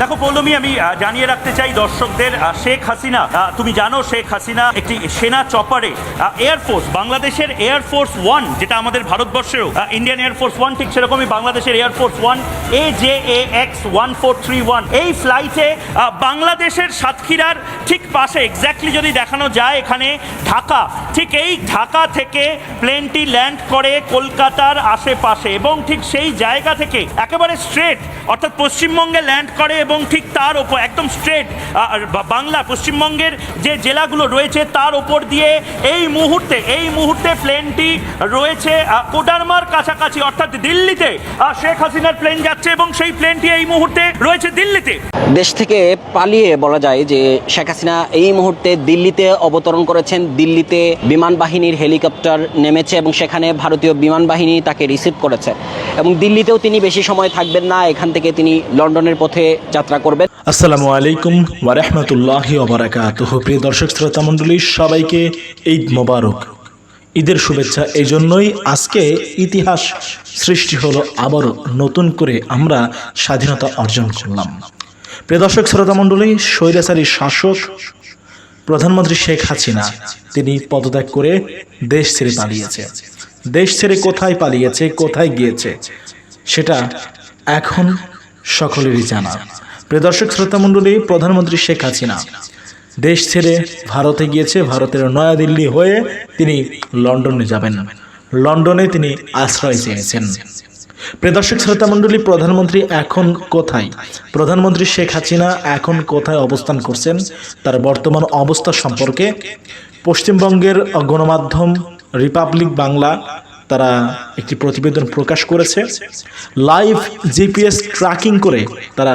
দেখো, পৌলমি, আমি জানিয়ে রাখতে চাই দর্শকদের শেখ হাসিনা তুমি জানো শেখ হাসিনা একটি সেনা চপারে এয়ারফোর্স বাংলাদেশের এয়ারফোর্স ওয়ান যেটা আমাদের ভারতবর্ষেও ইন্ডিয়ান এয়ারফোর্স ওয়ান ঠিক সেরকমই বাংলাদেশের air force one A J A X one four three one এই ফ্লাইটে বাংলাদেশের সাতক্ষীরার ঠিক পাশে এক্স্যাক্টলি যদি দেখানো যায় এখানে, ঢাকা, ঠিক এই ঢাকা থেকে প্লেনটি ল্যান্ড করে কলকাতার আশেপাশে এবং ঠিক সেই জায়গা থেকে একেবারে স্ট্রেট অর্থাৎ পশ্চিমবঙ্গে ল্যান্ড করে এবং ঠিক তার ওপর, একদম স্ট্রেট বাংলা, পশ্চিমবঙ্গের যে জেলাগুলো রয়েছে তার ওপর দিয়ে এই মুহূর্তে এই মুহূর্তে প্লেনটি রয়েছে কোডারমার কাছাকাছি, অর্থাৎ দিল্লিতে শেখ হাসিনার প্লেন যাচ্ছে এবং সেই প্লেনটি এই মুহূর্তে রয়েছে দিল্লিতে। দেশ থেকে পালিয়ে বলা যায় যে শেখ হাসিনা এই মুহূর্তে দিল্লিতে অবতরণ করেছেন। দিল্লিতে বিমান বাহিনীর হেলিকপ্টার নেমেছে এবং সেখানে ভারতীয় বিমান বাহিনী তাকে রিসিভ করেছে। এবং দিল্লিতেও তিনি বেশি সময় থাকবেন না, এখান থেকে তিনি লন্ডনের পথে যাত্রা করবেন। আসসালামু আলাইকুম ওয়ারহমতুল্লাহ প্রিয় দর্শক, শ্রোতা মণ্ডলী, সবাইকে ঈদ মোবারক। ঈদের শুভেচ্ছা এই জন্যই আজকে ইতিহাস সৃষ্টি হলো আবারও নতুন করে আমরা স্বাধীনতা অর্জন করলাম। প্রিয় দর্শক, শ্রোতা মণ্ডলী স্বৈরাচারী শাসক প্রধানমন্ত্রী শেখ হাসিনা, তিনি পদত্যাগ করে দেশ ছেড়ে পালিয়েছে। দেশ ছেড়ে কোথায় পালিয়েছে, কোথায় গিয়েছে, সেটা এখন সকলেরই জানা। প্রিয় দর্শক শ্রোতা মণ্ডলী প্রধানমন্ত্রী শেখ হাসিনা দেশ ছেড়ে ভারতে গিয়েছে ভারতের নয়াদিল্লি হয়ে তিনি লন্ডনে যাবেন। লন্ডনে তিনি আশ্রয় চেয়েছেন। প্রিয় দর্শক শ্রোতা মণ্ডলী প্রধানমন্ত্রী এখন কোথায়? প্রধানমন্ত্রী শেখ হাসিনা এখন কোথায় অবস্থান করছেন? তার বর্তমান অবস্থা সম্পর্কে পশ্চিমবঙ্গের গণমাধ্যম রিপাবলিক বাংলা তারা একটি প্রতিবেদন প্রকাশ করেছে। লাইভ জিপিএস ট্র্যাকিং করে তারা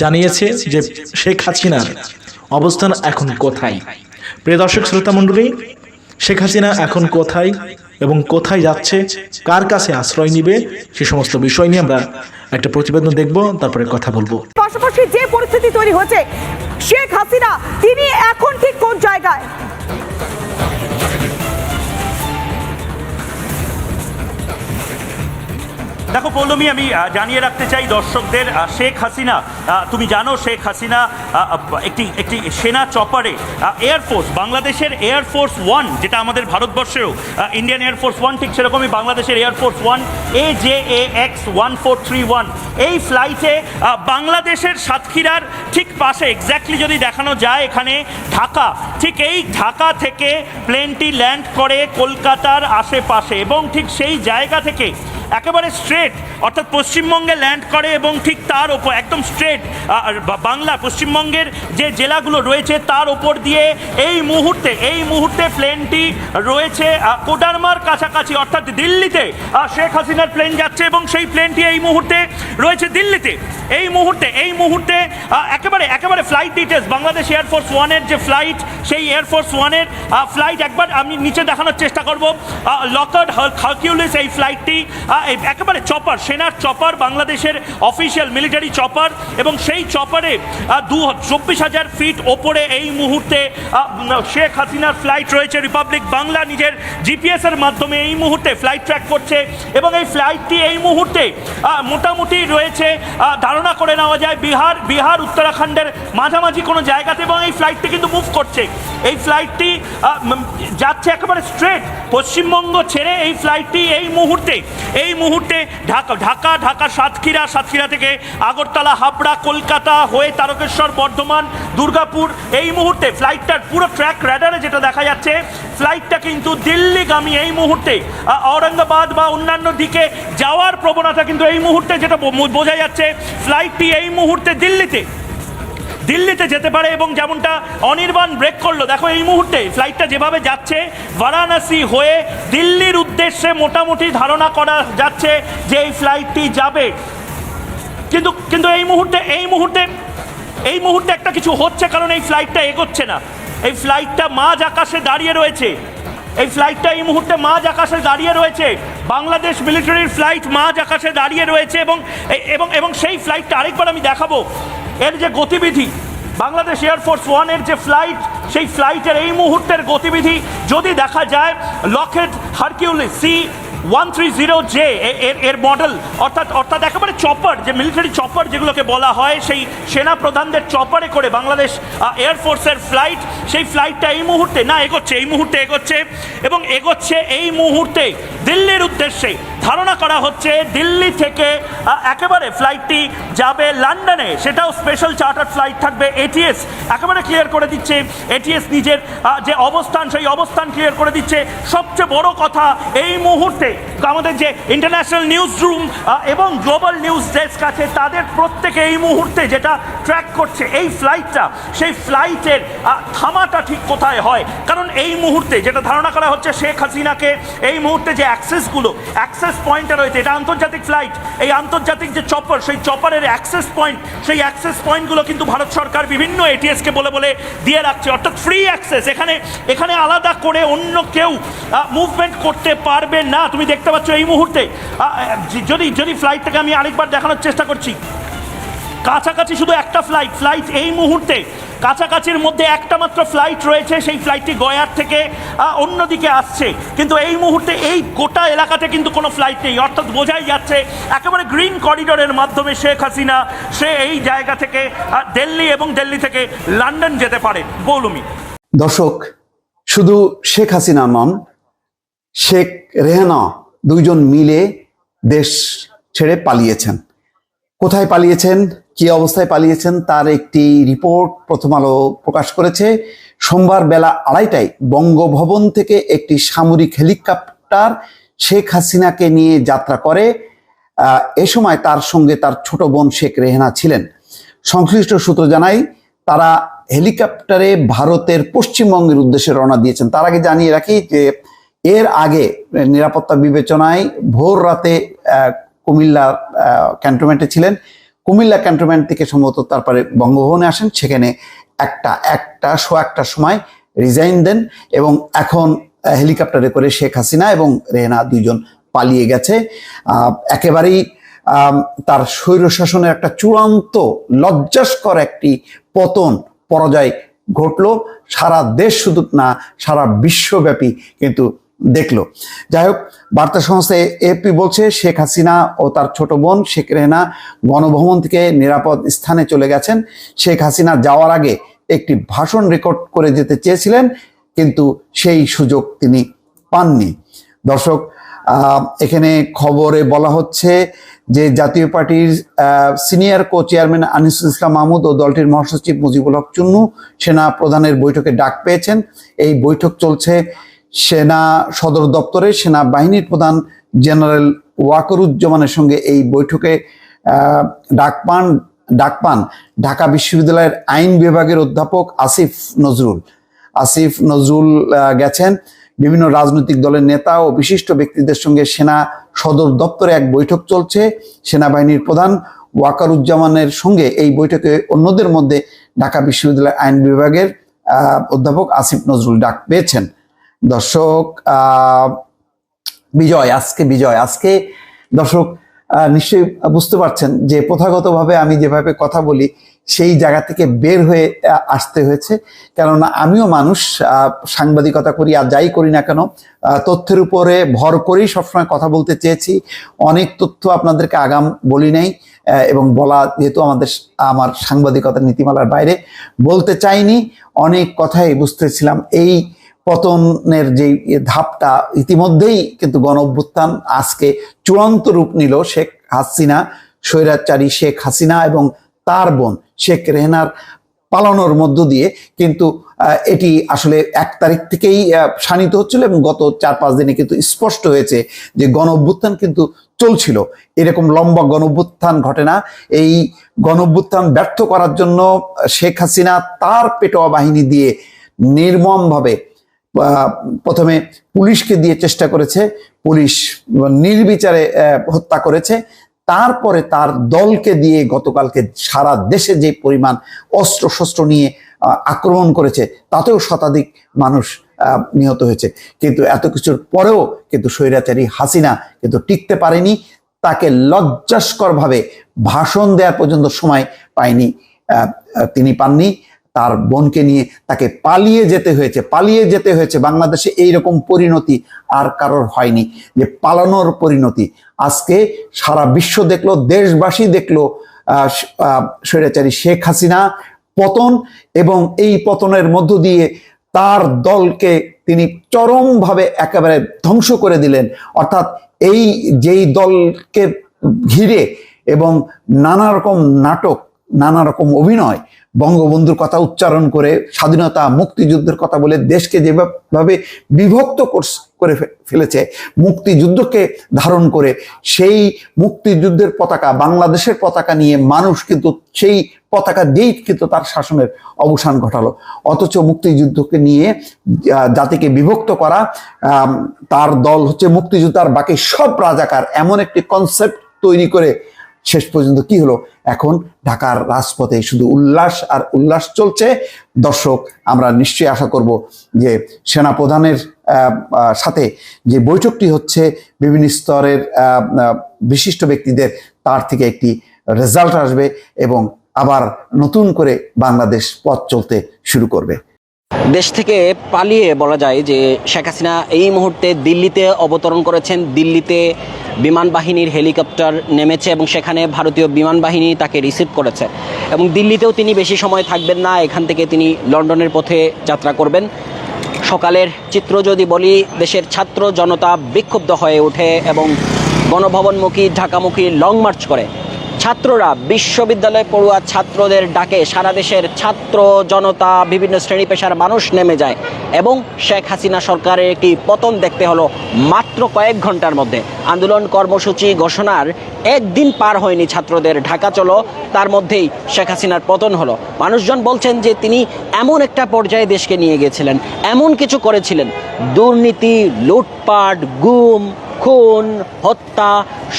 জানিয়েছে যে শেখ হাসিনার অবস্থান এখন কোথায়। প্রিয় দর্শক, শ্রোতা মণ্ডলী, শেখ হাসিনা এখন কোথায় এবং কোথায় যাচ্ছে, কার কাছে আশ্রয় নিবে, সে সমস্ত বিষয় নিয়ে আমরা একটা প্রতিবেদন দেখব, তারপরে কথা বলব। পাশাপাশি যে পরিস্থিতি তৈরি হয়েছে, শেখ হাসিনা, তিনি এখন ঠিক কোন জায়গায়? দেখো, পৌলমি, আমি জানিয়ে রাখতে চাই দর্শকদের শেখ হাসিনা তুমি জানো শেখ হাসিনা একটি একটি সেনা চপারে এয়ারফোর্স বাংলাদেশের এয়ারফোর্স ওয়ান যেটা আমাদের ভারতবর্ষেও ইন্ডিয়ান এয়ারফোর্স ওয়ান ঠিক সেরকমই বাংলাদেশের air force one A J A X one four three one এই ফ্লাইটে বাংলাদেশের সাতক্ষীরার ঠিক পাশে এক্স্যাক্টলি যদি দেখানো যায় এখানে, ঢাকা, ঠিক এই ঢাকা থেকে প্লেনটি ল্যান্ড করে কলকাতার আশেপাশে এবং ঠিক সেই জায়গা থেকে একেবারে স্ট্রেট অর্থাৎ পশ্চিমবঙ্গে ল্যান্ড করে এবং ঠিক তার ওপর, একদম স্ট্রেট বাংলা, পশ্চিমবঙ্গের যে জেলাগুলো রয়েছে তার ওপর দিয়ে এই মুহূর্তে এই মুহূর্তে প্লেনটি রয়েছে কোডারমার কাছাকাছি, অর্থাৎ দিল্লিতে শেখ হাসিনার প্লেন যাচ্ছে এবং সেই প্লেনটি এই মুহূর্তে রয়েছে দিল্লিতে। এই মুহূর্তে এই মুহূর্তে একেবারে একেবারে ফ্লাইট ডিটেলস বাংলাদেশ এয়ারফোর্স ওয়ানের যে ফ্লাইট সেই এয়ারফোর্স ওয়ানের ফ্লাইট একবার আমি নিচে দেখানোর চেষ্টা করব। লকার্ড হার্কিউলিস এই ফ্লাইটটি একেবারে চপার, সেনার চপার, বাংলাদেশের অফিসিয়াল মিলিটারি চপার এবং সেই চপারে দু, চব্বিশ হাজার ফিট ওপরে এই মুহূর্তে শেখ হাসিনার ফ্লাইট রয়েছে রিপাবলিক বাংলা নিজের জিপিএস এর মাধ্যমে এই মুহূর্তে ফ্লাইট ট্র্যাক করছে এবং এই ফ্লাইটটি এই মুহূর্তে মোটামুটি রয়েছে ধারণা করে নেওয়া যায় বিহার বিহার, উত্তরাখণ্ডের মাঝামাঝি কোনো জায়গাতে এবং এই ফ্লাইটটি কিন্তু মুভ করছে। এই ফ্লাইটটি যাচ্ছে একেবারে স্ট্রেট পশ্চিমবঙ্গ ছেড়ে এই ফ্লাইটটি এই মুহূর্তে, এই মুহূর্তে ঢাকা ঢাকা ঢাকা সাতক্ষীরা সাতক্ষীরা থেকে আগরতলা, হাবড়া, কলকাতা হয়ে তারকেশ্বর, বর্ধমান, দুর্গাপুর, এই মুহূর্তে ফ্লাইটটার পুরো ট্র্যাক র্যাডারে যেটা দেখা যাচ্ছে ফ্লাইটটা কিন্তু দিল্লিগামী এই মুহূর্তে ঔরঙ্গাবাদ বা অন্যান্য দিকে যাওয়ার প্রবণতা কিন্তু এই মুহূর্তে যেটা বোঝা যাচ্ছে ফ্লাইটটি এই মুহূর্তে দিল্লিতে দিল্লিতে যেতে পারে এবং যেমনটা অনির্বাণ ব্রেক করল, দেখো এই মুহূর্তে ফ্লাইটটা যেভাবে যাচ্ছে, বারাণসী হয়ে দিল্লির উদ্দেশ্যে মোটামুটি ধারণা করা যাচ্ছে যে এই ফ্লাইটটি যাবে। কিন্তু কিন্তু এই মুহূর্তে এই মুহূর্তে এই মুহূর্তে একটা কিছু হচ্ছে কারণ এই ফ্লাইটটা এগোচ্ছে না। এই ফ্লাইটটা মাঝ আকাশে দাঁড়িয়ে রয়েছে। এই ফ্লাইটটা এই মুহূর্তে মাঝ আকাশে দাঁড়িয়ে রয়েছে। বাংলাদেশ মিলিটারির ফ্লাইট মাঝ আকাশে দাঁড়িয়ে রয়েছে এবং এবং এবং সেই ফ্লাইটটা আরেকবার আমি দেখাবো। এর যে গতিবিধি, বাংলাদেশ এয়ারফোর্স ওয়ানের যে ফ্লাইট সেই ফ্লাইটের এই মুহূর্তের গতিবিধি যদি দেখা যায় Lockheed Hercules C one three zero J এর এর মডেল অর্থাৎ অর্থাৎ একেবারে চপার যে মিলিটারি চপার যেগুলোকে বলা হয়, সেই সেনা প্রধানদের চপারে করে বাংলাদেশ এয়ারফোর্সের ফ্লাইট সেই ফ্লাইটটা এই মুহূর্তে, না, এগোচ্ছে, এই মুহূর্তে এগোচ্ছে, এবং এগোচ্ছে এই মুহূর্তে দিল্লির উদ্দেশ্যে। ধারণা করা হচ্ছে দিল্লি থেকে একেবারে ফ্লাইটটি যাবে লন্ডনে সেটাও স্পেশাল চার্টার ফ্লাইট থাকবে এটিএস একেবারে ক্লিয়ার করে দিচ্ছে এটিএস নিজের যে অবস্থান, সেই অবস্থান ক্লিয়ার করে দিচ্ছে। সবচেয়ে বড় কথা, এই মুহূর্তে আমাদের যে ইন্টারন্যাশনাল নিউজ রুম এবং গ্লোবাল নিউজ ডেস্ক আছে, তাদের প্রত্যেকে এই মুহূর্তে যেটা ট্র্যাক করছে, এই ফ্লাইটটা সেই ফ্লাইটের থামাটা ঠিক কোথায় হয়? কারণ এই মুহূর্তে যেটা ধারণা করা হচ্ছে, শেখ হাসিনাকে এই মুহূর্তে যে অ্যাক্সেসগুলো অ্যাক্সেস পয়েন্টটা রয়েছে, এটা আন্তর্জাতিক ফ্লাইট এই আন্তর্জাতিক যে চপার সেই চপারের অ্যাক্সেস পয়েন্ট সেই অ্যাক্সেস পয়েন্টগুলো কিন্তু ভারত সরকার বিভিন্ন এটিএসকে বলে বলে দিয়ে রাখছে, অর্থাৎ ফ্রি অ্যাক্সেস এখানে এখানে আলাদা করে অন্য কেউ মুভমেন্ট করতে পারবে না। তুমি দেখতে পাচ্ছ এই মুহূর্তে যদি যদি ফ্লাইটটাকে আমি আরেকবার দেখানোর চেষ্টা করছি। কাছাকাছি শুধু একটা ফ্লাইট ফ্লাইট এই মুহূর্তে, কাছাকাছির মধ্যে একটা মাত্র ফ্লাইট রয়েছে, সেই ফ্লাইটটি গয়ার থেকে অন্যদিকে আসছে। কিন্তু এই মুহূর্তে এই গোটা এলাকাতে কিন্তু কোনো ফ্লাইট নেই। অর্থাৎ বোঝাই যাচ্ছে, একেবারে গ্রিন করিডোরের মাধ্যমে শেখ হাসিনা, সে এই জায়গা থেকে দিল্লি এবং দিল্লি থেকে লন্ডন যেতে পারে। বৌলমি। দর্শক, শুধু শেখ হাসিনা নন শেখ রেহানা দুইজন মিলে দেশ ছেড়ে পালিয়েছেন। কোথায় পালিয়েছেন? কি অবস্থায় পালিয়েছেন? তার একটি রিপোর্ট প্রথম আলো প্রকাশ করেছে। সোমবার বেলা আড়াইটায় বঙ্গভবন থেকে একটি সামরিক হেলিকপ্টার শেখ হাসিনাকে নিয়ে যাত্রা করে। এ সময় তার সঙ্গে তার ছোট বোন শেখ রেহানা ছিলেন। সংশ্লিষ্ট সূত্র জানায়, তারা হেলিকপ্টারে ভারতের পশ্চিমবঙ্গের উদ্দেশ্যে রওনা দিয়েছেন। তার আগে জানিয়ে রাখি যে এর আগে নিরাপত্তা বিবেচনায় ভোর রাতে কুমিল্লা ক্যান্টনমেন্টে ছিলেন। কুমিল্লা ক্যান্টনমেন্ট থেকে সম্ভবত তারপরে বঙ্গভবনে আসেন। সেখানে একটা একটা, শো একটার সময় রিজাইন দেন এবং এখন হেলিকপ্টারে করে শেখ হাসিনা এবং রেহনা দুইজন পালিয়ে গেছে। একেবারেই তার স্বৈরশাসনের একটা চূড়ান্ত, লজ্জাস্কর একটি পতন, পরাজয় ঘটলো। সারা দেশ শুধু না, সারা বিশ্বব্যাপী কিন্তু দেখল। যাই হোক বার্তা সংস্থা এপি বলছে, শেখ হাসিনা ও তার ছোট বোন শেখ রেহনা গণভবন থেকে নিরাপদ স্থানে চলে গেছেন। শেখ হাসিনা যাওয়ার আগে একটি ভাষণ রেকর্ড করে যেতে চেয়েছিলেন, কিন্তু সেই সুযোগ তিনি পাননি। দর্শক এখানে খবরে বলা হচ্ছে যে জাতীয় পার্টির senior co chairman Anisul Islam Mahmud ও দলটির মহাসচিব মুজিবুল হক চুন্নু সেনা প্রধানের বৈঠকে ডাক পেয়েছেন। এই বৈঠক চলছে সেনা সদর দপ্তরে সেনা বাহিনীর প্রধান জেনারেল ওয়াকরুজ্জামানের সঙ্গে এই বৈঠকে ডাক পান ডাক পান ঢাকা বিশ্ববিদ্যালয়ের আইন বিভাগের অধ্যাপক আসিফ নজরুল। আসিফ নজরুল গেছেন। বিভিন্ন রাজনৈতিক দলের নেতা ও বিশিষ্ট ব্যক্তিদের সঙ্গে সেনা সদর দপ্তরে এক বৈঠক চলছে। সেনাবাহিনীর প্রধান ওয়াকারুজ্জামানের সঙ্গে এই বৈঠকে অন্যদের মধ্যে ঢাকা বিশ্ববিদ্যালয়ের আইন বিভাগের অধ্যাপক আসিফ নজরুল ডাক পেয়েছেন। দর্শক বিজয়, আজকে বিজয়। আজকে দর্শক নিশ্চয়ই বুঝতে পারছেন যে প্রথাগতভাবে আমি যেভাবে কথা বলি, সেই জায়গা থেকে বের হয়ে আসতে হয়েছে। কেননা আমিও মানুষ সাংবাদিকতা করি আর যাই করি না কেন তথ্যের উপরে ভর করেই সবসময় কথা বলতে চেয়েছি। অনেক তথ্য আপনাদেরকে আগাম বলি নাই এবং বলা যেহেতু আমাদের, আমার সাংবাদিকতার নীতিমালার বাইরে, বলতে চাইনি। অনেক কথাই বুঝতেছিলাম। এই পতনের যে ধাপটা ইতিমধ্যেই কিন্তু গণ অভ্যুত্থান আজকে চূড়ান্ত রূপ নিল শেখ হাসিনা, স্বৈরাচারী শেখ হাসিনা এবং তার বোন শেখ রেহনার পালানোর মধ্য দিয়ে কিন্তু এটি আসলে এক তারিখ থেকেই শানিত হচ্ছিল এবং গত চার পাঁচ দিনে কিন্তু স্পষ্ট হয়েছে যে গণ অভ্যুত্থান কিন্তু চলছিল। এরকম লম্বা গণ অভ্যুত্থান ঘটে না। এই গণ অভ্যুত্থান ব্যর্থ করার জন্য শেখ হাসিনা তার পেটোয়া বাহিনী দিয়ে নির্মমভাবে প্রথমে পুলিশকে দিয়ে চেষ্টা করেছে, পুলিশ নির্বিচারে হত্যা করেছে। তারপরে তার দলকে দিয়ে গতকালকে সারা দেশে যে পরিমাণ অস্ত্র শস্ত্র নিয়ে আক্রমণ করেছে, তাতেও শতাধিক মানুষ নিহত হয়েছে। কিন্তু এত কিছুর পরেও কিন্তু স্বৈরাচারী হাসিনা কিন্তু টিকতে পারেনি, তাকে লজ্জাস্করভাবে ভাষণ দেওয়ার পর্যন্ত সময় পায়নি তিনি পাননি। তার বোনকে নিয়ে তাকে পালিয়ে যেতে হয়েছে, পালিয়ে যেতে হয়েছে। বাংলাদেশে এইরকম পরিণতি আর কারোর হয়নি, যে পালানোর পরিণতি। আজকে সারা বিশ্ব দেখল, দেশবাসী দেখল স্বৈরাচারী শেখ হাসিনা পতন এবং এই পতনের মধ্য দিয়ে তার দলকে তিনি চরমভাবে একেবারে ধ্বংস করে দিলেন। অর্থাৎ এই যেই দলকে ঘিরে এবং নানা রকম নাটক, নানা রকম অভিনয় বঙ্গবন্ধুর কথা উচ্চারণ করে স্বাধীনতা, মুক্তিযুদ্ধের কথা বলে দেশকে যেভাবে বিভক্ত করে ফেলেছে, মুক্তিযুদ্ধকে ধারণ করে, সেই মুক্তিযুদ্ধের পতাকা, বাংলাদেশের পতাকা নিয়ে মানুষ কিন্তু সেই পতাকা দিয়েই কিন্তু তার শাসনের অবসান ঘটালো। অথচ মুক্তিযুদ্ধকে নিয়ে জাতিকে বিভক্ত করা তার দল হচ্ছে মুক্তিযুদ্ধ আর বাকি সব রাজাকার। এমন একটি কনসেপ্ট তৈরি করে শেষ পর্যন্ত কি হলো? এখন ঢাকার রাজপথে শুধু উল্লাস আর উল্লাস চলছে। দর্শক আমরা নিশ্চয়ই আশা করব যে সেনাপ্রধানের আহ, আহ, সাথে যে বৈঠকটি হচ্ছে বিভিন্ন স্তরের বিশিষ্ট ব্যক্তিদের তার থেকে একটি রেজাল্ট আসবে এবং আবার নতুন করে বাংলাদেশ পথ চলতে শুরু করবে। দেশ থেকে পালিয়ে বলা যায় যে শেখ হাসিনা এই মুহূর্তে দিল্লিতে অবতরণ করেছেন। দিল্লিতে বিমান বাহিনীর হেলিকপ্টার নেমেছে এবং সেখানে ভারতীয় বিমান বাহিনী তাকে রিসিভ করেছে এবং দিল্লিতেও তিনি বেশি সময় থাকবেন না, এখান থেকে তিনি লন্ডনের পথে যাত্রা করবেন। সকালের চিত্র যদি বলি, দেশের ছাত্র জনতা বিক্ষুব্ধ হয়ে ওঠে এবং গণভবনমুখী, ঢাকামুখী লং মার্চ করে। ছাত্ররা বিশ্ববিদ্যালয়ে পড়ুয়া ছাত্রদের ডাকে সারা দেশের ছাত্র, জনতা, বিভিন্ন শ্রেণি পেশার মানুষ নেমে যায় এবং শেখ হাসিনা সরকারের একটি পতন দেখতে হলো মাত্র কয়েক ঘণ্টার মধ্যে। আন্দোলন কর্মসূচি ঘোষণার একদিন পার হয়নি ছাত্রদের ঢাকা চলো, তার মধ্যেই শেখ হাসিনার পতন হলো। মানুষজন বলছেন যে তিনি এমন একটা পর্যায়ে দেশকে নিয়ে গেছিলেন, এমন কিছু করেছিলেন। দুর্নীতি, লুটপাট, গুম, খুন, হত্যা,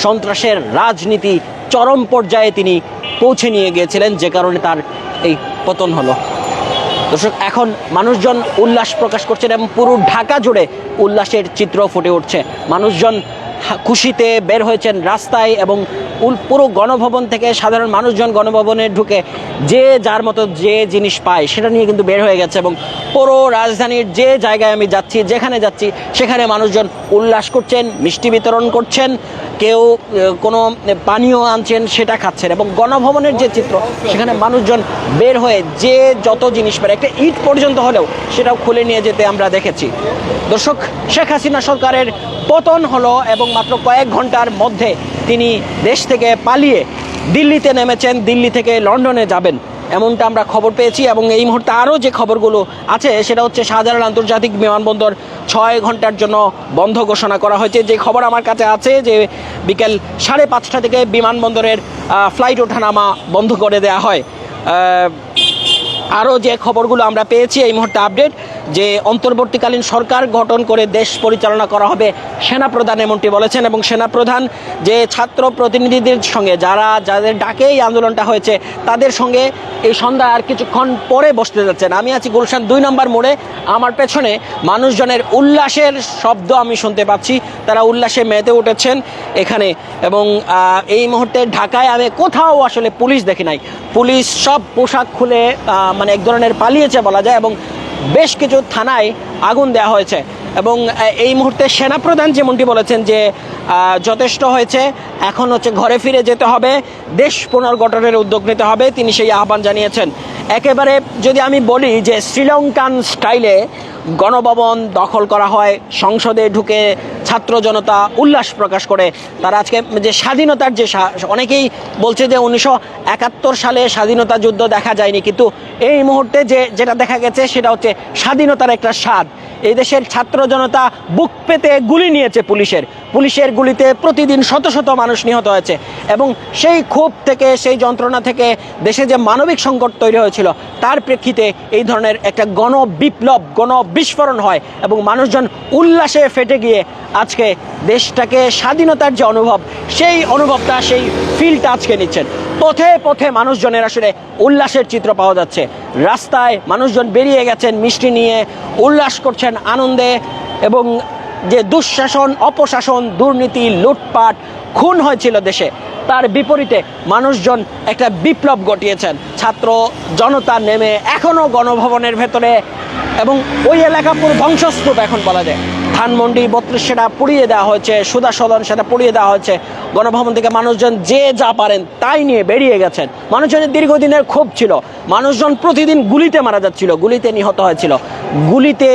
সন্ত্রাসের রাজনীতি চরম পর্যায়ে তিনি পৌঁছে নিয়ে গিয়েছিলেন, যে কারণে তার এই পতন হলো। দর্শক, এখন মানুষজন উল্লাস প্রকাশ করছেন এবং পুরো ঢাকা জুড়ে উল্লাসের চিত্র ফুটে উঠছে। মানুষজন খুশিতে বের হয়েছেন রাস্তায় এবং পুরো গণভবন থেকে সাধারণ মানুষজন গণভবনে ঢুকে যে যার মতো যে জিনিস পায়, সেটা নিয়ে কিন্তু বের হয়ে গেছে এবং পুরো রাজধানীর যে জায়গায় আমি যাচ্ছি, যেখানে যাচ্ছি, সেখানে মানুষজন উল্লাস করছেন, মিষ্টি বিতরণ করছেন। কেউ কোনো পানীয় আনছেন, সেটা খাচ্ছেন। এবং গণভবনের যে চিত্র, সেখানে মানুষজন বের হয়ে যে যত জিনিস পারে, একটা ইট পর্যন্ত হলেও সেটাও খুলে নিয়ে যেতে আমরা দেখেছি। দর্শক, শেখ হাসিনা সরকারের পতন হলো এবং মাত্র কয়েক ঘণ্টার মধ্যে তিনি দেশ থেকে পালিয়ে দিল্লিতে নেমেছেন, দিল্লি থেকে লন্ডনে যাবেন। এমনটা আমরা খবর পেয়েছি এবং এই মুহূর্তে আরও যে খবরগুলো আছে, সেটা হচ্ছে শাহজালাল আন্তর্জাতিক বিমানবন্দর ছয় ঘণ্টার জন্য বন্ধ ঘোষণা করা হয়েছে। যে খবর আমার কাছে আছে যে বিকেল সাড়ে পাঁচটা থেকে বিমানবন্দরের ফ্লাইট ওঠানামা বন্ধ করে দেয়া হয়। আরও যে খবরগুলো আমরা পেয়েছি, এই মুহূর্তে আপডেট যে অন্তর্বর্তীকালীন সরকার গঠন করে দেশ পরিচালনা করা হবে, সেনাপ্রধান এমনটি বলেছেন এবং সেনাপ্রধান যে ছাত্র প্রতিনিধিদের সঙ্গে যারা যাদের ডাকে এই আন্দোলনটা হয়েছে, তাদের সঙ্গে এই সন্ধ্যা আর কিছুক্ষণ পরে বসতে যাচ্ছেন। আমি আছি গুলশান দুই নম্বর মোড়ে। আমার পেছনে মানুষজনের উল্লাসের শব্দ আমি শুনতে পাচ্ছি। তারা উল্লাসে মেতে উঠেছেন এখানে এবং এই মুহূর্তে ঢাকায় আমি কোথাও আসলে পুলিশ দেখি নাই। পুলিশ সব পোশাক খুলে মানে এক ধরনের পালিয়েছে বলা যায় এবং বেশ কিছু থানায় আগুন দেওয়া হয়েছে। এবং এই মুহূর্তে সেনাপ্রধান যেমনটি বলেছেন যে যথেষ্ট হয়েছে। এখন হচ্ছে ঘরে ফিরে যেতে হবে। দেশ পুনর্গঠনের উদ্যোগ নিতে হবে, তিনি সেই আহ্বান জানিয়েছেন। একেবারে যদি আমি বলি যে শ্রীলঙ্কান স্টাইলে গণভবন দখল করা হয়, সংসদে ঢুকে ছাত্র জনতা উল্লাস প্রকাশ করে। তারা আজকে যে স্বাধীনতার যে অনেকেই বলছে যে উনিশশো একাত্তর সালে স্বাধীনতা যুদ্ধ দেখা যায়নি, কিন্তু এই মুহূর্তে যে, যেটা দেখা গেছে সেটা হচ্ছে স্বাধীনতার একটা স্বাদ। এই দেশের ছাত্র জনতা বুক পেতে গুলি নিয়েছে পুলিশের। পুলিশের গুলিতে প্রতিদিন শত শত মানুষ নিহত হয়েছে এবং সেই ক্ষোভ থেকে, সেই যন্ত্রণা থেকে দেশে যে মানবিক সংকট তৈরি হয়েছিল, তার প্রেক্ষিতে এই ধরনের একটা গণ বিপ্লব গণ বিস্ফোরণ হয় এবং মানুষজন উল্লাসে ফেটে গিয়ে আজকে দেশটাকে স্বাধীনতার যে অনুভব, সেই অনুভবটা, সেই ফিলটা আজকে নিচ্ছেন। পথে পথে মানুষজনের আসলে উল্লাসের চিত্র পাওয়া যাচ্ছে। রাস্তায় মানুষজন বেরিয়ে গেছেন, মিষ্টি নিয়ে, উল্লাস করছেন আনন্দে এবং যে দুঃশাসন, অপশাসন, দুর্নীতি, লুটপাট, খুন হয়েছিল দেশে। তার বিপরীতে মানুষজন একটা বিপ্লব ঘটিয়েছেন। ছাত্র জনতা নেমে এখনও গণভবনের ভেতরে এবং ওই এলাকা পুরো ধ্বংসস্তূপ এখন বলা যায়। ধানমন্ডি বত্রিশ সেটা পুড়িয়ে দেওয়া হয়েছে, সুদা সদন সেটা পুড়িয়ে দেওয়া হয়েছে। গণভবন থেকে মানুষজন যে যা পারেন তাই নিয়ে বেরিয়ে গেছেন। মানুষজনের দীর্ঘদিনের ক্ষোভ ছিল। মানুষজন প্রতিদিন গুলিতে মারা যাচ্ছিল, গুলিতে নিহত হয়েছিল। গুলিতে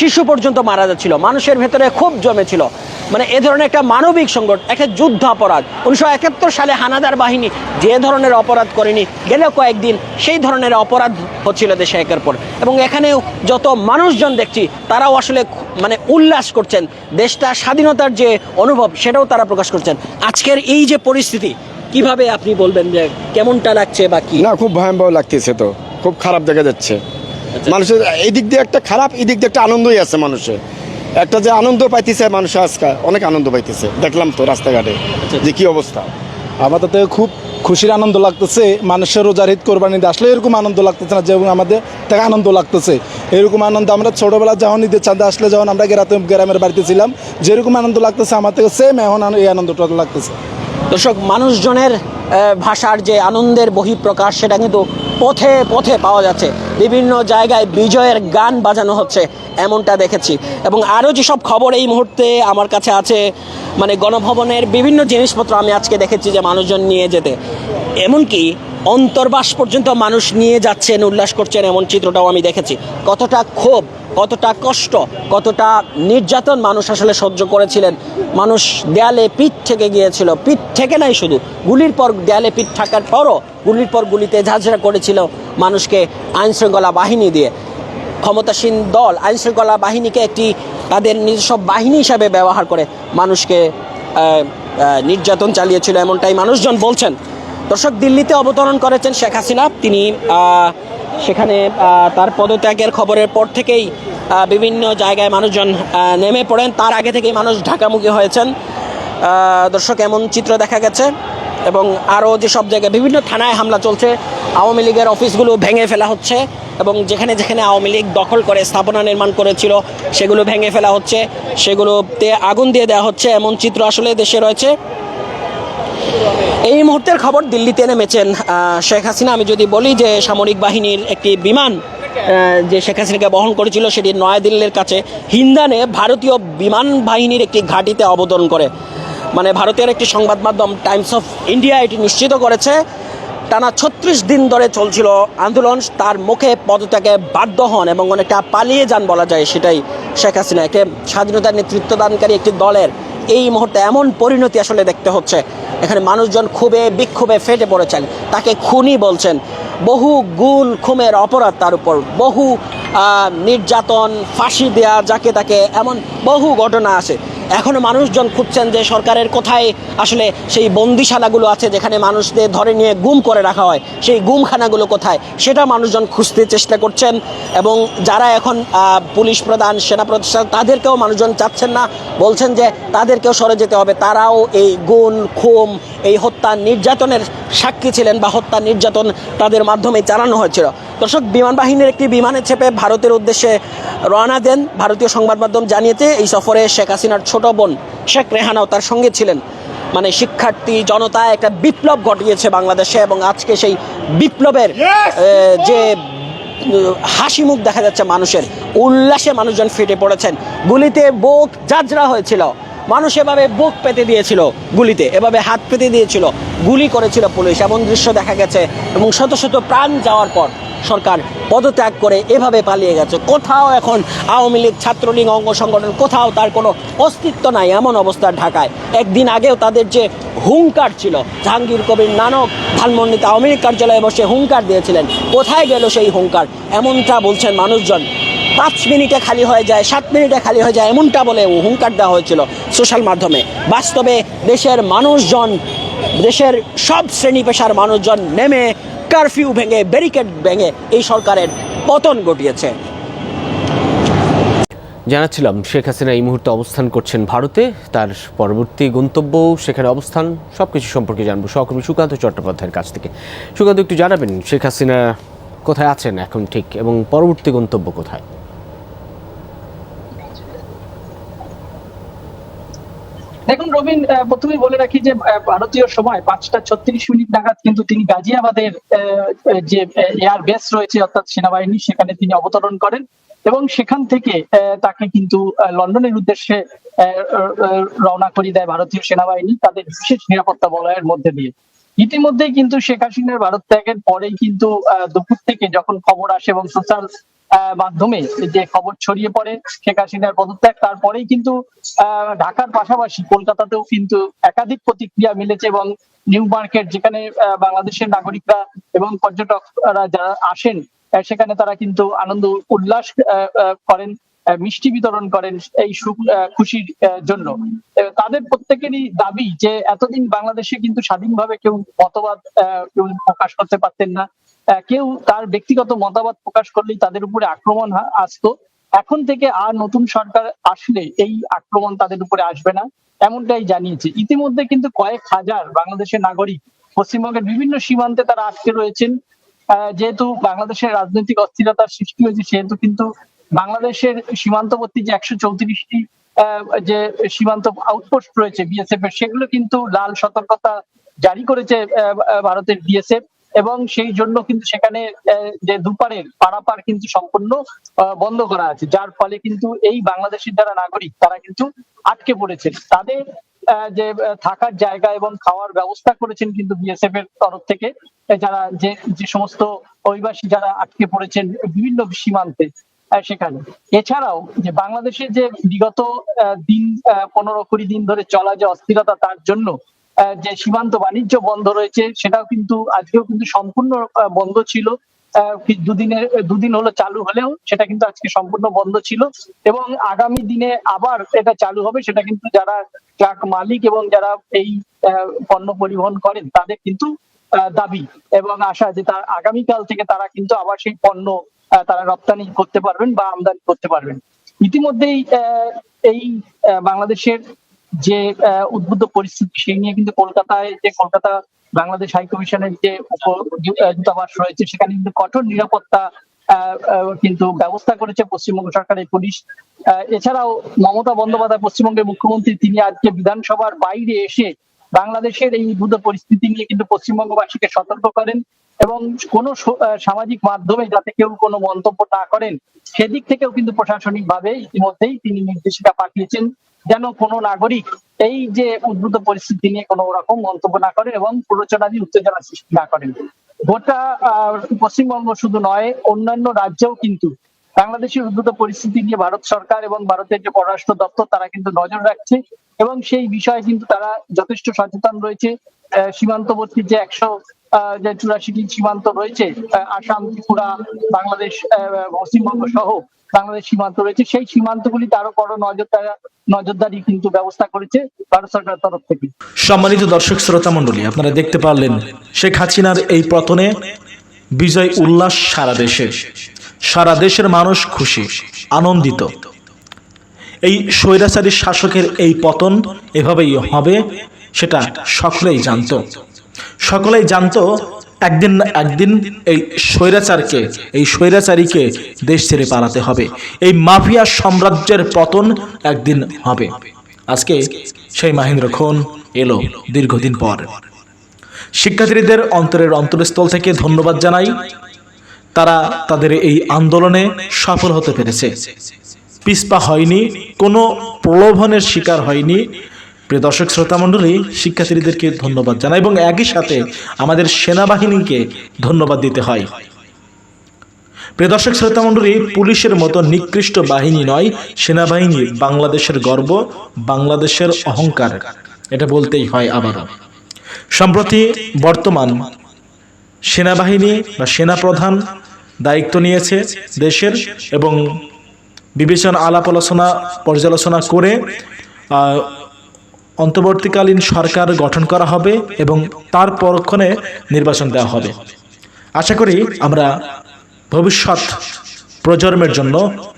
শিশু পর্যন্ত মারা যাচ্ছিল, মানুষের ভেতরে ক্ষোভ জমেছিল। মানে এ ধরনের একটা মানবিক সংকট একটা যুদ্ধ অপরাধ উনিশশো একাত্তর সালে হানাদার বাহিনী যে ধরনের অপরাধ করেনি, গেলে কয়েকদিন সেই ধরনের অপরাধ হচ্ছিল দেশে একের পর। এবং এখানেও যত মানুষজন দেখছি, তারাও আসলে মানে উল্লাস করছেন। দেশটা স্বাধীনতার যে অনুভব সেটাও তারা প্রকাশ করছেন। আজকের এই যে পরিস্থিতি কীভাবে আপনি বলবেন যে কেমনটা লাগছে বা কি? না খুব ভয়াবহ লাগতেছে তো। খুব খারাপ দেখা যাচ্ছে। মানুষের এই দিক দিয়ে একটা খারাপ এই দিক দিয়ে একটা আনন্দই আছে মানুষের। একটা যে আনন্দ পাইতেছে মানুষ আজকাল অনেক আনন্দ পাইতেছে। দেখলাম তো রাস্তাঘাটে যে কি অবস্থা। আমাদের তো খুব খুশির আনন্দ লাগতেছে, মানুষের রোজার ঈদ কোরবানিতে আসলে এরকম আনন্দ লাগতেছে না যেমন আমাদের থেকে আনন্দ লাগতেছে। এরকম আনন্দ আমরা ছোটোবেলা যখন ঈদের চাঁদে আসলে যখন আমরা গ্রামে গ্রামের বাড়িতে ছিলাম, যেরকম আনন্দ লাগতেছে, আমার থেকে সেম এখন এই আনন্দটা লাগতেছে। দর্শক, মানুষজনের ভাষার যে আনন্দের বহিঃপ্রকাশ, সেটা কিন্তু পথে পথে পাওয়া যাচ্ছে। বিভিন্ন জায়গায় বিজয়ের গান বাজানো হচ্ছে, এমনটা দেখেছি। এবং আরও যেসব খবর এই মুহূর্তে আমার কাছে আছে মানে গণভবনের বিভিন্ন জিনিসপত্র আমি আজকে দেখেছি যে মানুষজন নিয়ে যেতে। এমনকি অন্তর্বাস পর্যন্ত মানুষ নিয়ে যাচ্ছেন, উল্লাস করছেন এমন চিত্রটাও আমি দেখেছি। কতটা ক্ষোভ, কতটা কষ্ট, কতটা নির্যাতন মানুষ আসলে সহ্য করেছিলেন। মানুষ দেয়ালে পিঠ থেকে গিয়েছিল, পিঠ থেকে নাই শুধু, গুলির পর দেয়ালে পিঠ থাকার পরও গুলির পর গুলিতে ঝাঁঝরা করেছিল মানুষকে আইনশৃঙ্খলা বাহিনী দিয়ে। ক্ষমতাসীন দল আইন শৃঙ্খলা বাহিনীকে একটি তাদের নিজস্ব বাহিনী হিসাবে ব্যবহার করে মানুষকে নির্যাতন চালিয়েছিল এমনটাই মানুষজন বলছেন। দর্শক, দিল্লিতে অবতরণ করেছেন শেখ হাসিনা। তিনি সেখানে তার পদত্যাগের খবরের পর থেকেই বিভিন্ন জায়গায় মানুষজন নেমে পড়েন। তার আগে থেকেই মানুষ ঢাকামুখী হয়েছেন। দর্শক, এমন চিত্র দেখা গেছে। এবং আরও যেসব জায়গায় বিভিন্ন থানায় হামলা চলছে আওয়ামী লীগের অফিসগুলো ভেঙে ফেলা হচ্ছে এবং যেখানে যেখানে আওয়ামী লীগ দখল করে, স্থাপনা নির্মাণ করেছিল, সেগুলো ভেঙে ফেলা হচ্ছে। সেগুলোতে আগুন দিয়ে দেওয়া হচ্ছে, এমন চিত্র আসলে দেশে রয়েছে। এই মুহূর্তের খবর দিল্লিতে নেমেছেন শেখ হাসিনা। আমি যদি বলি যে সামরিক বাহিনীর একটি বিমান যে শেখ হাসিনাকে বহন করেছিল, সেটি নয়াদিল্লির কাছে, হিন্দানে ভারতীয় বিমান বাহিনীর একটি ঘাঁটিতে অবতরণ করে। মানে ভারতের একটি সংবাদ মাধ্যম টাইমস অফ ইন্ডিয়া এটি নিশ্চিত করেছে টানা ছত্রিশ দিন ধরে চলছিল আন্দোলন। তার মুখে পদত্যাগে বাধ্য হন এবং অনেকটা পালিয়ে যান বলা যায় সেটাই শেখ হাসিনা একটি স্বাধীনতার নেতৃত্বদানকারী একটি দলের এই মুহূর্তে এমন পরিণতি আসলে দেখতে হচ্ছে। এখানে মানুষজন খুবই বিক্ষোভে ফেটে পড়েছেন। তাকে খুনি বলছেন। বহু গুণ খুমের অপরাধ তার উপর। বহু নির্যাতন, ফাঁসি দেয়া, যাকে তাকে এমন বহু ঘটনা আছে। এখনও মানুষজন খুঁজছেন যে সরকারের কোথায় আসলে সেই বন্দিশালাগুলো আছে যেখানে মানুষদের ধরে নিয়ে গুম করে রাখা হয়। সেই গুমখানাগুলো কোথায়? সেটা মানুষজন খুঁজতে চেষ্টা করছেন এবং যারা এখন পুলিশ প্রধান, সেনা প্রধান, তাদেরকেও মানুষজন চাচ্ছেন না। বলছেন যে তাদেরকেও সরে যেতে হবে। তারাও এই গুণ, খুম, এই হত্যা নির্যাতনের সাক্ষী ছিলেন বা হত্যা নির্যাতন তাদের মাধ্যমে চালানো হয়েছিল। দর্শক বিমান বাহিনীর একটি বিমানে চেপে ভারতের উদ্দেশ্যে রওনা দেন ভারতীয় সংবাদ মাধ্যম জানিয়েছে এই সফরে শেখ হাসিনার ছোট বোন শেখ রেহানাও তার সঙ্গে ছিলেন। মানে শিক্ষার্থী জনতা একটা বিপ্লব ঘটিয়েছে বাংলাদেশে এবং আজকে সেই বিপ্লবের যে হাসি মুখ দেখা যাচ্ছে মানুষের উল্লাসে মানুষজন ফেটে পড়েছেন। গুলিতে বুক জাজরা হয়েছিল। মানুষ এভাবে বুক পেতে দিয়েছিল গুলিতে এভাবে হাত পেতে দিয়েছিল গুলি করেছিল পুলিশ। এমন দৃশ্য দেখা গেছে এবং শত শত প্রাণ যাওয়ার পর সরকার পদত্যাগ করে এভাবে পালিয়ে গেছে। কোথাও এখন আওয়ামী লীগ ছাত্রলীগ অঙ্গ সংগঠন, কোথাও তার কোনো অস্তিত্ব নাই এমন অবস্থা ঢাকায়। একদিন আগেও তাদের যে হুঙ্কার ছিল, জাহাঙ্গীর কবির নানক ধানমন্ডিতে আওয়ামী লীগ কার্যালয়ে বসে হুঙ্কার দিয়েছিলেন, কোথায় গেল সেই হুঙ্কার? এমনটা বলছেন মানুষজন। পাঁচ মিনিটে খালি হয়ে যায়, সাত মিনিটে খালি হয়ে যায়, এমনটা বলে হুঙ্কার দেওয়া হয়েছিল সোশ্যাল মাধ্যমে। বাস্তবে দেশের মানুষজন, দেশের সব শ্রেণি পেশার মানুষজন নেমে কারফিউ ভেঙে, ব্যারিকেড ভেঙে এই সরকারের পতন ঘটিয়েছে। জানাচ্ছিলাম, শেখ হাসিনা এই মুহূর্তে অবস্থান করছেন ভারতে। তার পরবর্তী গন্তব্য, সেখানে অবস্থান সব কিছু সম্পর্কে জানব। সহকর্মী সুকান্ত চট্টোপাধ্যায়ের কাছ থেকে। সুকান্ত, একটু জানাবেন, শেখ হাসিনা কোথায় আছেন এখন ঠিক, এবং পরবর্তী গন্তব্য কোথায়? দেখুন রবিন আহ, প্রথমেই বলে রাখি যে ভারতীয় সময় পাঁচটা ছত্রিশ মিনিট নাগাদ কিন্তু তিনি গাজিয়াবাদের যে এয়ার বেস রয়েছে অর্থাৎ সেনাবাহিনী সেখানে তিনি অবতরণ করেন এবং সেখান থেকে তাকে কিন্তু লন্ডনের উদ্দেশ্যে রওনা করে দেয় ভারতীয় সেনাবাহিনী তাদের বিশেষ নিরাপত্তা বলয়ের মধ্যে দিয়ে। ইতিমধ্যেই কিন্তু শেখ হাসিনার ভারত ত্যাগের পরেই কিন্তু দুপুর থেকে যখন খবর আসে এবং সোশ্যাল মাধ্যমে যে খবর ছড়িয়ে পড়ে শেখ হাসিনার পদত্যাগ, তারপরেই কিন্তু ঢাকার পাশাপাশি কলকাতাতেও কিন্তু একাধিক প্রতিক্রিয়া মিলেছে এবং নিউ মার্কেট যেখানে বাংলাদেশের নাগরিকরা এবং পর্যটকরা যারা আসেন সেখানে তারা কিন্তু আনন্দ, উল্লাস করেন মিষ্টি বিতরণ করেন এই সুখ খুশির জন্য। তাদের প্রত্যেকেরই দাবি যে এতদিন বাংলাদেশে কিন্তু স্বাধীনভাবে কেউ মতবাদ কেউ প্রকাশ করতে পারতেন না। কেউ তার ব্যক্তিগত মতামত প্রকাশ করলেই তাদের উপরে আক্রমণ আসতো। এখন থেকে আর নতুন সরকার আসলে এই আক্রমণ তাদের উপরে আসবে না, এমনটাই জানিয়েছে। ইতিমধ্যে কিন্তু কয়েক হাজার বাংলাদেশের নাগরিক পশ্চিমবঙ্গের বিভিন্ন সীমান্তে তারা আটকে রয়েছেন। যেহেতু বাংলাদেশের রাজনৈতিক অস্থিরতার সৃষ্টি হয়েছে, সেহেতু কিন্তু বাংলাদেশের সীমান্তবর্তী যে একশো চৌত্রিশটি যে সীমান্ত আউটপোস্ট রয়েছে বিএসএফ এর সেগুলো কিন্তু লাল সতর্কতা জারি করেছে ভারতের বিএসএফ। এবং সেই জন্য কিন্তু সেখানে যে দুপারের পারাপার কিন্তু সম্পূর্ণ বন্ধ করা আছে। যার ফলে কিন্তু এই বাংলাদেশের যারা নাগরিক, তারা কিন্তু আটকে পড়েছে তাদের যে থাকার জায়গা এবং খাওয়ার ব্যবস্থা করেছেন কিন্তু বিএসএফ এর তরফ থেকে। যারা যে যে সমস্ত অভিবাসী যারা আটকে পড়েছেন, বিভিন্ন সীমান্তে সেখানে। এছাড়াও যে বাংলাদেশে যে বিগত দিন পনেরো কুড়ি দিন ধরে চলা যে অস্থিরতা, তার জন্য যে সীমান্ত বাণিজ্য বন্ধ রয়েছে, সেটাও কিন্তু আজকেও কিন্তু সম্পূর্ণ বন্ধ ছিল। দুদিনের দুদিন হলো চালু হলেও সেটা কিন্তু আজকে সম্পূর্ণ বন্ধ ছিল। এবং আগামী দিনে আবার এটা চালু হবে, সেটা কিন্তু যারা ট্রাক মালিক এবং যারা এই পণ্য পরিবহন করেন, তাদের কিন্তু দাবি। এবং আশা যে তার আগামীকাল থেকে তারা কিন্তু আবার সেই পণ্য তারা রপ্তানি করতে পারবেন বা আমদানি করতে পারবেন। ইতিমধ্যেই এই বাংলাদেশের যে উদ্বুদ্ধ পরিস্থিতি সেই নিয়ে কিন্তু কলকাতায় যে, কলকাতা বাংলাদেশ হাই কমিশনের যে দূতাবাস রয়েছে, সেখানে কিন্তু কঠোর নিরাপত্তা কিন্তু ব্যবস্থা করেছে পশ্চিমবঙ্গ সরকারের পুলিশ। এছাড়াও মমতা বন্দ্যোপাধ্যায়, পশ্চিমবঙ্গের মুখ্যমন্ত্রী, তিনি আজকে বিধানসভার বাইরে এসে বাংলাদেশের এই উদ্ভূত পরিস্থিতি নিয়ে কিন্তু পশ্চিমবঙ্গবাসীকে সতর্ক করেন এবং কোন সামাজিক মাধ্যমে যাতে কেউ কোনো মন্তব্য না করেন, সেদিক থেকেও কিন্তু প্রশাসনিক ভাবে ইতিমধ্যেই তিনি নির্দেশিকা পাঠিয়েছেন। যেন কোনো নাগরিক এই যে উদ্ভূত পরিস্থিতি নিয়ে কোনো রকম মন্তব্য না করে এবং প্ররোচনাদি উত্তেজনা সৃষ্টি না করেন। গোটা পশ্চিমবঙ্গ শুধু নয়, অন্যান্য রাজ্যেও কিন্তু বাংলাদেশের উদ্ভূত পরিস্থিতি নিয়ে ভারত সরকার এবং ভারতের যে পররাষ্ট্র দপ্তর, তারা কিন্তু নজর রাখছে এবং সেই বিষয়ে কিন্তু তারা যথেষ্ট সচেতন রয়েছে। সীমান্তবর্তী যে একশো যে চুরাশিটি সীমান্ত রয়েছে আসাম, ত্রিপুরা, বাংলাদেশ পশ্চিমবঙ্গ সহ বাংলাদেশ সীমান্ত রয়েছে। সেই সীমান্তগুলিতে আরও বড় নজরদারি নজরদারি কিন্তু ব্যবস্থা করেছে ভারত সরকারের তরফ থেকে। সম্মানিত দর্শক, শ্রোতা মণ্ডলী, আপনারা দেখতে পারলেন শেখ হাসিনার এই পতনে বিজয় উল্লাস সারা দেশে। সারা দেশের মানুষ খুশি, আনন্দিত। এই স্বৈরাচারী শাসকের এই পতন এভাবেই হবে, সেটা সকলেই জানতো। সকলেই জানতো একদিন না, একদিন এই স্বৈরাচারকে, এই স্বৈরাচারীকে দেশ ছেড়ে পালাতে হবে। এই মাফিয়া সাম্রাজ্যের পতন একদিন হবে। আজকে সেই মাহেন্দ্র খন এলো দীর্ঘদিন পর। শিক্ষার্থীদের অন্তরের অন্তরস্থল থেকে ধন্যবাদ জানাই। তারা তাদের এই আন্দোলনে সফল হতে পেরেছে। পিসপা হয়নি, কোনো প্রলোভনের শিকার হয়নি প্রিয় দর্শক, শ্রোতা মণ্ডলী, শিক্ষার্থীদেরকে ধন্যবাদ জানাই এবং একই সাথে আমাদের সেনাবাহিনীকে ধন্যবাদ দিতে হয়। প্রিয় দর্শক, শ্রোতা মণ্ডলী, পুলিশের মতো নিকৃষ্ট বাহিনী নয়, সেনাবাহিনী বাংলাদেশের গর্ব, বাংলাদেশের অহংকার, এটা বলতেই হয় আবারও। সম্প্রতি বর্তমান সেনাবাহিনী বা সেনাপ্রধান দায়িত্ব নিয়েছে দেশের এবং বিবেচনা আলাপ আলোচনা পর্যালোচনা করে অন্তর্বর্তীকালীন সরকার গঠন করা হবে এবং তার পরক্ষণে নির্বাচন দেওয়া হবে। আশা করি আমরা ভবিষ্যৎ প্রজন্মের জন্য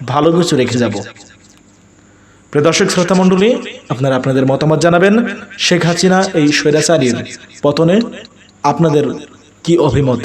ভালো কিছু রেখে যাব। প্রিয় দর্শক, শ্রোতা মণ্ডলী, আপনারা আপনাদের মতামত জানাবেন। শেখ হাসিনা এই স্বৈরাচারীর পতনে আপনাদের কি অভিমত?